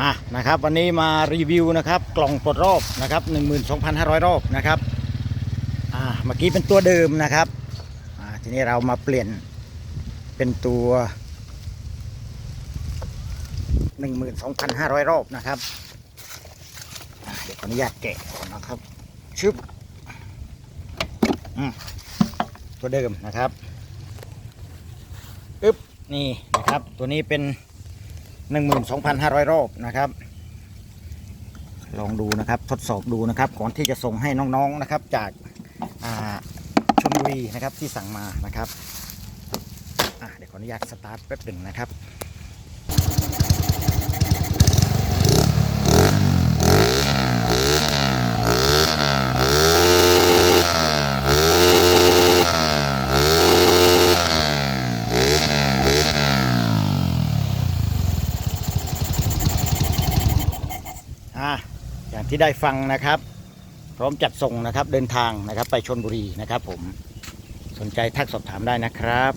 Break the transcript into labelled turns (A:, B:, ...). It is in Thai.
A: อะนะครับวันนี้มารีวิวนะครับกล่องปลดรอบนะครับ 12,500 รอบนะครับอ่าเมื่อกี้เป็นตัวเดิมนะครับอ่าทีนี้เรามาเปลี่ยนเป็นตัว 12,500 รอบนะครับ เดี๋ยวขออนุญาตแกะก่อนนะครับชึบอืมตัวเดิมนะครับอึ๊บนี่นะครับ ตัวนี้เป็น 12,500 รอบนะครับ ลองดูนะครับทดสอบดูนะครับ ก่อนที่จะส่งให้น้องๆนะครับ จากาชลบุรีนะครับที่สั่งมานะครับเดี๋ยวขออนุญาตสตาร์ทแป๊บหนึ่งนะครับ อะอย่างที่ได้ฟังนะครับ พร้อมจัดส่งนะครับเดินทางนะครับไปชนบุรีนะครับผมสนใจทักสอบถามได้นะครับ